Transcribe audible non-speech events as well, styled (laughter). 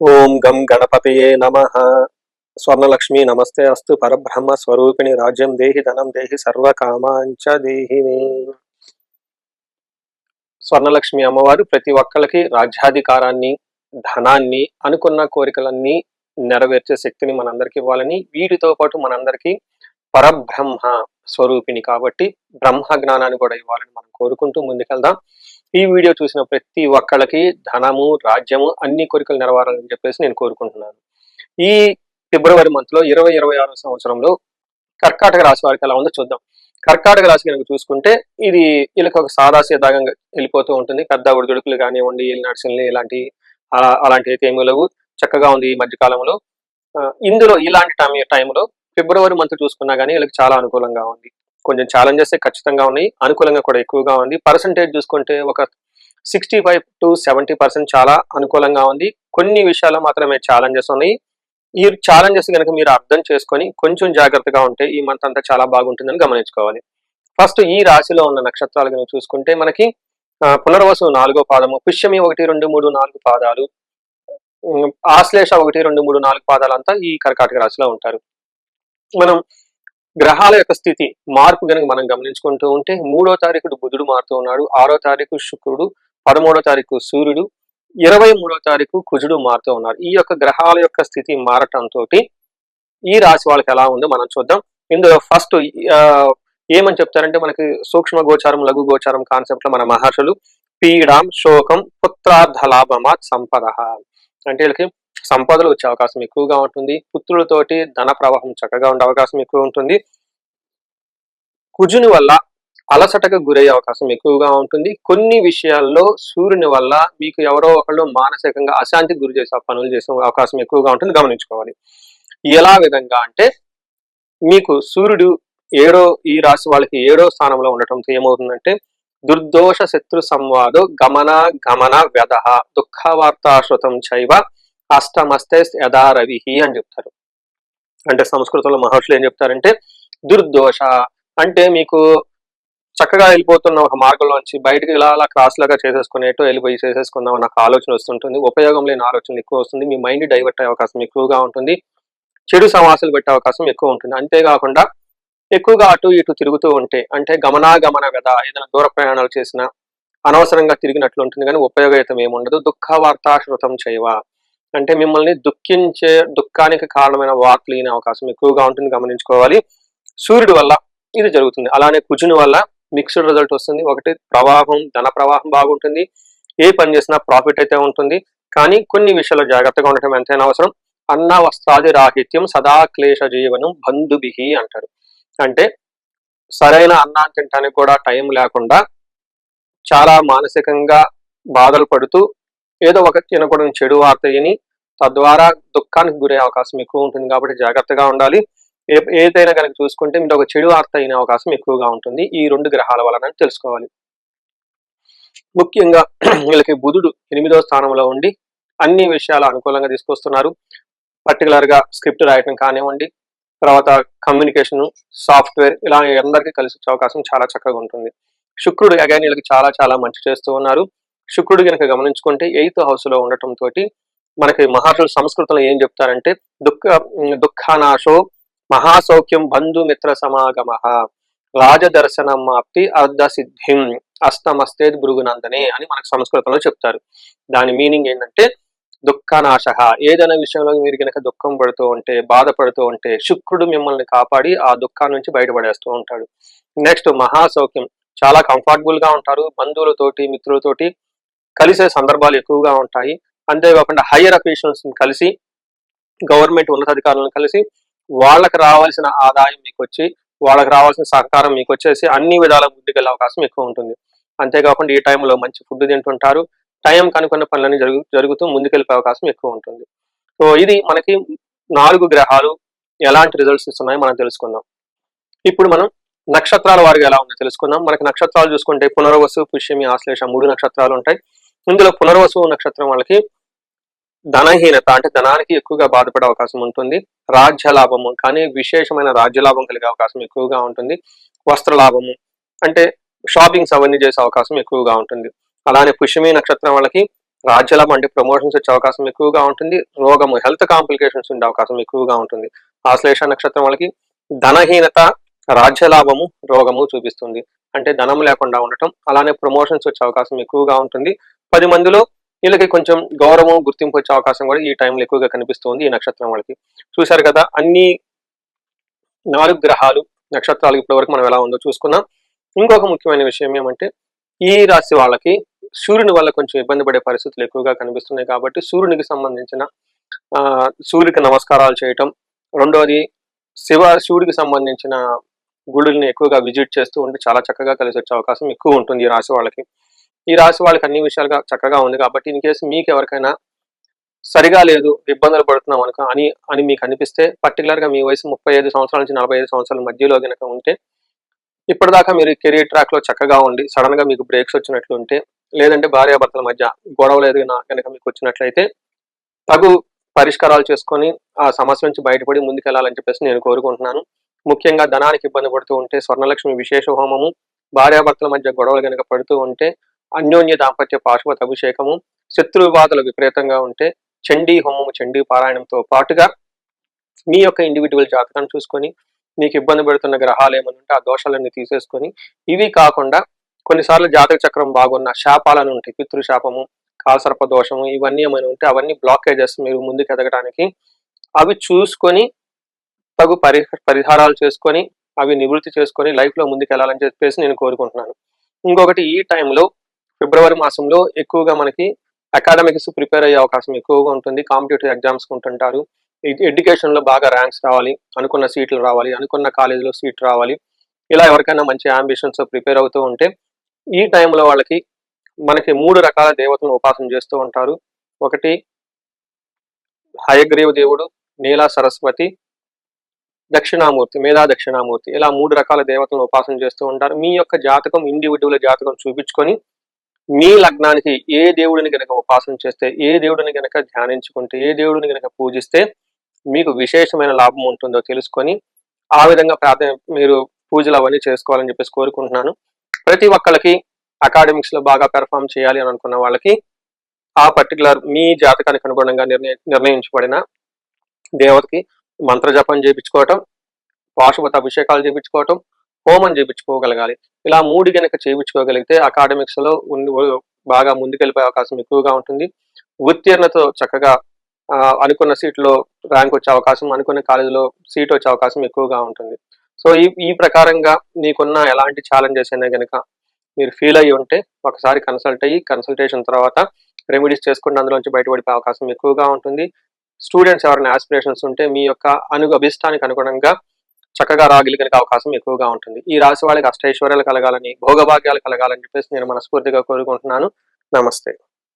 ఓం గం గణపతయే నమ. స్వర్ణలక్ష్మి నమస్తే అస్తు పరబ్రహ్మ స్వరూపిణి రాజ్యం దేహి ధనం దేహి సర్వకామాంచ దేహిని. స్వర్ణలక్ష్మి అమ్మవారు ప్రతి ఒక్కరికి రాజ్యాధికారాన్ని ధనాన్ని అనుకున్న కోరికలన్నీ నెరవేర్చే శక్తిని మనందరికి ఇవ్వాలని వీటితో పాటు మనందరికీ పరబ్రహ్మ స్వరూపిణి కాబట్టి బ్రహ్మ జ్ఞానాన్ని కూడా ఇవ్వాలని మనం కోరుకుంటూ ముందుకెళ్దాం. ఈ వీడియో చూసిన ప్రతి ఒక్కళ్ళకి ధనము రాజ్యము అన్ని కోరికలు నెరవేరాలని చెప్పేసి నేను కోరుకుంటున్నాను. ఈ ఫిబ్రవరి మంత్లో ఇరవై ఇరవై ఆరో సంవత్సరంలో కర్కాటక రాశి వారికి ఎలా ఉందో చూద్దాం. కర్కాటక రాశి కనుక చూసుకుంటే ఇది వీళ్ళకి ఒక సాదాసీదాగంగా వెళ్ళిపోతూ ఉంటుంది. పెద్ద ఉడిదుడుకులు కానివ్వండి నడిచిల్ని ఇలాంటి అలాంటి అయితే ఏమీ లేవు. చక్కగా ఉంది ఈ మధ్య కాలంలో ఇందులో ఇలాంటి టైం టైంలో ఫిబ్రవరి మంత్ చూసుకున్నా కానీ వీళ్ళకి చాలా అనుకూలంగా ఉంది. కొంచెం ఛాలెంజెస్ ఖచ్చితంగా ఉన్నాయి. అనుకూలంగా కూడా ఎక్కువగా ఉంది. పర్సంటేజ్ చూసుకుంటే ఒక sixty five to seventy percent చాలా అనుకూలంగా ఉంది. కొన్ని విషయాల్లో మాత్రమే ఛాలెంజెస్ ఉన్నాయి. ఈ ఛాలెంజెస్ కనుక మీరు అర్థం చేసుకొని కొంచెం జాగ్రత్తగా ఉంటే ఈ మంత్ అంతా చాలా బాగుంటుందని గమనించుకోవాలి. ఫస్ట్ ఈ రాశిలో ఉన్న నక్షత్రాలు కనుక చూసుకుంటే మనకి పునర్వసు నాలుగో పాదము పుష్యమి ఒకటి రెండు మూడు నాలుగు పాదాలు ఆశ్లేష ఒకటి రెండు మూడు నాలుగు పాదాలు అంతా ఈ కర్కాటక రాశిలో ఉంటారు. మనం గ్రహాల యొక్క స్థితి మార్పు కనుక మనం గమనించుకుంటూ ఉంటే మూడో తారీఖు బుధుడు మారుతూ ఉన్నాడు ఆరో తారీఖు శుక్రుడు పదమూడో తారీఖు సూర్యుడు ఇరవై మూడో తారీఖు కుజుడు మారుతూ ఉన్నారు. ఈ యొక్క గ్రహాల యొక్క స్థితి మారటంతో ఈ రాశి వాళ్ళకి ఎలా ఉందో మనం చూద్దాం. ఇందులో ఫస్ట్ ఏమని చెప్తారంటే మనకి సూక్ష్మ గోచారం లఘు గోచారం కాన్సెప్ట్లో మన మహర్షులు పీడాం శోకం పుత్రార్థ లాభమాత్ సంపద. అంటే వీళ్ళకి సంపదలు వచ్చే అవకాశం ఎక్కువగా ఉంటుంది. పుత్రులతోటి ధన ప్రవాహం చక్కగా ఉండే అవకాశం ఎక్కువ ఉంటుంది. కుజుని వల్ల అలసటకు గురయ్యే అవకాశం ఎక్కువగా ఉంటుంది. కొన్ని విషయాల్లో సూర్యుని వల్ల మీకు ఎవరో ఒకళ్ళు మానసికంగా అశాంతికి గురి చేసే పనులు చేసే అవకాశం ఎక్కువగా ఉంటుంది. గమనించుకోవాలి. ఎలా విధంగా అంటే మీకు సూర్యుడు ఏడో ఈ రాశి వాళ్ళకి ఏడో స్థానంలో ఉండటంతో ఏమవుతుందంటే దుర్దోష శత్రు సంవాదం గమన గమన వ్యధ దుఃఖ వార్తాశ్రుతం చైవ అష్టమస్తే యథా రవిహి అని చెప్తారు. అంటే సంస్కృతంలో మహర్షులు ఏం చెప్తారంటే దుర్దోష అంటే మీకు చక్కగా వెళ్ళిపోతున్న ఒక మార్గంలోంచి బయటకు ఇలా అలా క్రాస్ లాగా చేసేసుకునేటో వెళ్ళిపోయి చేసేసుకుందాం అన్న ఒక ఆలోచన వస్తుంటుంది. ఉపయోగం లేని ఆలోచన ఎక్కువ వస్తుంది. మీ మైండ్ డైవర్ట్ అయ్యే అవకాశం ఎక్కువగా ఉంటుంది. చెడు సమాసాలు పెట్టే అవకాశం ఎక్కువ ఉంటుంది. అంతేకాకుండా ఎక్కువగా అటు ఇటు తిరుగుతూ ఉంటే అంటే గమనాగమన కదా ఏదైనా దూర ప్రయాణాలు చేసినా అనవసరంగా తిరిగినట్లు ఉంటుంది. కానీ ఉపయోగయుతం ఏముండదు దుఃఖ కృతం చేయవా అంటే మిమ్మల్ని దుఃఖించే దుఃఖానికి కారణమైన వార్తలు వినే అవకాశం ఎక్కువగా ఉంటుంది. గమనించుకోవాలి. సూర్యుడు వల్ల ఇది జరుగుతుంది. అలానే కుజుని వల్ల మిక్స్డ్ రిజల్ట్ వస్తుంది. ఒకటి ప్రవాహం ధన ప్రవాహం బాగుంటుంది. ఏ పని చేసినా ప్రాఫిట్ అయితే ఉంటుంది. కానీ కొన్ని విషయాల్లో జాగ్రత్తగా ఉండటం ఎంతైనా అవసరం. అన్న వస్త్రాది రాహిత్యం సదా క్లేశ జీవనం బంధుబిహి అంటారు. అంటే సరైన అన్నాన్ని తినడానికి కూడా టైం లేకుండా చాలా మానసికంగా బాధలు పడుతూ ఏదో ఒక తినకూడని చెడు వార్త విని తద్వారా దుఃఖానికి గురే అవకాశం ఎక్కువ ఉంటుంది కాబట్టి జాగ్రత్తగా ఉండాలి. ఏ ఏదైనా కనుక చూసుకుంటే మీరు ఒక చెడు వార్త అయిన అవకాశం ఎక్కువగా ఉంటుంది. ఈ రెండు గ్రహాల వలన తెలుసుకోవాలి. ముఖ్యంగా (clears throat) వీళ్ళకి బుధుడు ఎనిమిదో స్థానంలో ఉండి అన్ని విషయాలు అనుకూలంగా తీసుకొస్తున్నారు. పర్టికులర్గా స్క్రిప్ట్ రాయటం కానివ్వండి తర్వాత కమ్యూనికేషన్ సాఫ్ట్వేర్ ఇలా అందరికీ కలిసి వచ్చే అవకాశం చాలా చక్కగా ఉంటుంది. శుక్రుడు అగైన్ వీళ్ళకి చాలా చాలా మంచి చేస్తూ ఉన్నారు. శుక్రుడు కనుక గమనించుకుంటే ఎయిత్ హౌస్లో ఉండటం తోటి మనకి మహర్షులు సంస్కృతంలో ఏం చెప్తారంటే దుఃఖ దుఃఖానాశో మహాసౌఖ్యం బంధుమిత్ర సమాగమ రాజదర్శనం ఆప్తి అర్ధ సిద్ధిం అస్తమస్తే భృగునందనే అని మనకు సంస్కృతంలో చెప్తారు. దాని మీనింగ్ ఏంటంటే దుఃఖనాశ. ఏదైనా విషయంలో మీరు కనుక దుఃఖం పడుతూ ఉంటే బాధపడుతూ ఉంటే శుక్రుడు మిమ్మల్ని కాపాడి ఆ దుఃఖాన్ని నుంచి బయటపడేస్తూ ఉంటాడు. నెక్స్ట్ మహాసౌఖ్యం. చాలా కంఫర్టబుల్గా ఉంటారు. బంధువులతోటి మిత్రులతోటి కలిసే సందర్భాలు ఎక్కువగా ఉంటాయి. అంతేకాకుండా హయ్యర్ అఫీషియల్స్ని కలిసి గవర్నమెంట్ ఉన్నతాధికారులను కలిసి వాళ్ళకి రావాల్సిన ఆదాయం మీకు వచ్చి వాళ్ళకి రావాల్సిన సహకారం మీకు వచ్చేసి అన్ని విధాల ముందుకెళ్ళే అవకాశం ఎక్కువ ఉంటుంది. అంతేకాకుండా ఈ టైంలో మంచి ఫుడ్ తింటుంటారు. టైం కనుక్కున్న పనులన్నీ జరుగు జరుగుతూ ముందుకెళ్ళిపోయే అవకాశం ఎక్కువ ఉంటుంది. సో ఇది మనకి నాలుగు గ్రహాలు ఎలాంటి రిజల్ట్స్ ఇస్తున్నాయో మనం తెలుసుకుందాం. ఇప్పుడు మనం నక్షత్రాల వారిగా ఎలా ఉందో తెలుసుకుందాం. మనకి నక్షత్రాలు చూసుకుంటే పునర్వసు పుష్యమి ఆశ్లేష మూడు నక్షత్రాలు ఉంటాయి. ఇందులో పునర్వసు నక్షత్రం వాళ్ళకి ధనహీనత అంటే ధనానికి ఎక్కువగా బాధపడే అవకాశం ఉంటుంది. రాజ్య లాభము కానీ విశేషమైన రాజ్య లాభం కలిగే అవకాశం ఎక్కువగా ఉంటుంది. వస్త్ర లాభము అంటే షాపింగ్స్ అవన్నీ చేసే అవకాశం ఎక్కువగా ఉంటుంది. అలానే పుష్యమి నక్షత్రం వాళ్ళకి రాజ్యలాభం అంటే ప్రమోషన్స్ వచ్చే అవకాశం ఎక్కువగా ఉంటుంది. రోగము హెల్త్ కాంప్లికేషన్స్ ఉండే అవకాశం ఎక్కువగా ఉంటుంది. ఆశ్లేష నక్షత్రం వాళ్ళకి ధనహీనత రాజ్యలాభము రోగము చూపిస్తుంది. అంటే ధనం లేకుండా ఉండటం అలానే ప్రమోషన్స్ వచ్చే అవకాశం ఎక్కువగా ఉంటుంది. పది మందిలో వీళ్ళకి కొంచెం గౌరవం గుర్తింపు వచ్చే అవకాశం కూడా ఈ టైంలో ఎక్కువగా కనిపిస్తుంది ఈ నక్షత్రం వాళ్ళకి. చూశారు కదా అన్ని నాలుగు గ్రహాలు నక్షత్రాలు ఇప్పటివరకు మనం ఎలా ఉందో చూసుకున్నాం ఇంకొక ముఖ్యమైన విషయం ఏమంటే ఈ రాశి వాళ్ళకి సూర్యుని వల్ల కొంచెం ఇబ్బంది పడే పరిస్థితులు ఎక్కువగా కనిపిస్తున్నాయి కాబట్టి సూర్యునికి సంబంధించిన ఆ సూర్యుడికి నమస్కారాలు చేయటం రెండోది శివ శివుడికి సంబంధించిన గుడుల్ని ఎక్కువగా విజిట్ చేస్తూ ఉంటే చాలా చక్కగా కలిసి వచ్చే అవకాశం ఎక్కువ ఉంటుంది ఈ రాశి వాళ్ళకి. ఈ రాశి వాళ్ళకి అన్ని విషయాలుగా చక్కగా ఉంది కాబట్టి ఇన్ కేసు మీకు ఎవరికైనా సరిగా లేదు ఇబ్బందులు పడుతున్నాం అనుకో అని అని మీకు అనిపిస్తే పర్టికులర్గా మీ వయసు ముప్పై ఐదు సంవత్సరాల నుంచి నలభై ఐదు సంవత్సరాల మధ్యలో కనుక ఉంటే ఇప్పటిదాకా మీరు కెరీర్ ట్రాక్లో చక్కగా ఉండి సడన్గా మీకు బ్రేక్స్ వచ్చినట్లు ఉంటే లేదంటే భార్యాభర్తల మధ్య గొడవలు ఏదైనా కనుక మీకు వచ్చినట్లయితే తగు పరిష్కారాలు చేసుకొని ఆ సమస్య నుంచి బయటపడి ముందుకెళ్ళాలని చెప్పేసి నేను కోరుకుంటున్నాను. ముఖ్యంగా ధనానికి ఇబ్బంది పడుతూ ఉంటే స్వర్ణలక్ష్మి విశేష హోమము భార్యాభర్తల మధ్య గొడవలు కనుక పడుతూ ఉంటే అన్యోన్య దాంపత్య పాశుపత అభిషేకము శత్రువాదులు విపరీతంగా ఉంటే చండీ హోమము చండీ పారాయణంతో పాటుగా మీ యొక్క ఇండివిజువల్ జాతకాన్ని చూసుకొని మీకు ఇబ్బంది పెడుతున్న గ్రహాలు ఏమైనా ఉంటే ఆ దోషాలన్నీ తీసేసుకొని ఇవి కాకుండా కొన్నిసార్లు జాతక చక్రం బాగున్న శాపాలను ఉంటాయి. పితృ శాపము కాలసర్ప దోషము ఇవన్నీ ఏమైనా ఉంటే అవన్నీ బ్లాకేజెస్ మీరు ముందుకు ఎదగడానికి అవి చూసుకొని తగు పరి పరిహారాలు చేసుకొని అవి నివృత్తి చేసుకొని లైఫ్లో ముందుకు వెళ్ళాలని చెప్పేసి నేను కోరుకుంటున్నాను. ఇంకొకటి ఈ టైంలో ఫిబ్రవరి మాసంలో ఎక్కువగా మనకి అకాడమిక్స్ ప్రిపేర్ అయ్యే అవకాశం ఎక్కువగా ఉంటుంది. కాంపిటేటివ్ ఎగ్జామ్స్ ఉంటుంటారు. ఎడ్యుకేషన్లో బాగా ర్యాంక్స్ రావాలి. అనుకున్న సీట్లు రావాలి. అనుకున్న కాలేజీలో సీట్ రావాలి. ఇలా ఎవరికైనా మంచి అంబిషన్స్ ప్రిపేర్ అవుతూ ఉంటే ఈ టైంలో వాళ్ళకి మనకి మూడు రకాల దేవతలను ఉపాసన చేస్తూ ఉంటారు. ఒకటి హయగ్రీవ దేవుడు నీలా సరస్వతి దక్షిణామూర్తి మేధా దక్షిణామూర్తి ఇలా మూడు రకాల దేవతలను ఉపాసన చేస్తూ ఉంటారు. మీ యొక్క జాతకం ఇండివిజువల్ జాతకం చూపించుకొని మీ లగ్నానికి ఏ దేవుడిని గనక ఉపాసన చేస్తే ఏ దేవుడిని గనక ధ్యానించుకుంటే ఏ దేవుడిని గనక పూజిస్తే మీకు విశేషమైన లాభం ఉంటుందో తెలుసుకొని ఆ విధంగా ప్రార్థన మీరు పూజలు అవన్నీ చేసుకోవాలని చెప్పేసి కోరుకుంటున్నాను. ప్రతి ఒక్కళ్ళకి అకాడమిక్స్లో బాగా పెర్ఫామ్ చేయాలి అని అనుకున్న వాళ్ళకి ఆ పర్టికులర్ మీ జాతకానికి అనుగుణంగా నిర్ణయ నిర్ణయించబడిన దేవతకి మంత్ర జపం చేయించుకోవటం పాశుపత అభిషేకాలు చేయించుకోవటం హోమం చేయించుకోగలగాలి. ఇలా మూడు గనక చేయించుకోగలిగితే అకాడమిక్స్లో ఉండి బాగా ముందుకెళ్ళిపోయే అవకాశం ఎక్కువగా ఉంటుంది. ఉత్తీర్ణతో చక్కగా అనుకున్న సీట్లో ర్యాంక్ వచ్చే అవకాశం అనుకున్న కాలేజీలో సీట్ వచ్చే అవకాశం ఎక్కువగా ఉంటుంది. సో ఈ ఈ ప్రకారంగా మీకున్న ఎలాంటి ఛాలెంజెస్ అయినా కనుక మీరు ఫీల్ అయ్యి ఉంటే ఒకసారి కన్సల్ట్ అయ్యి కన్సల్టేషన్ తర్వాత రెమెడీస్ చేసుకుంటే అందులోంచి బయటపడిపోయే అవకాశం ఎక్కువగా ఉంటుంది. స్టూడెంట్స్ ఎవరైనా ఆస్పిరేషన్స్ ఉంటే మీ యొక్క అను అభిష్టానికి అనుగుణంగా చక్కగా రాగలిగిన అవకాశం ఎక్కువగా ఉంటుంది. ఈ రాశి వాళ్ళకి అష్టైశ్వర్యాలు కలగాలని భోగభాగ్యాలు కలగాలని చెప్పేసి నేను మనస్ఫూర్తిగా కోరుకుంటున్నాను. నమస్తే.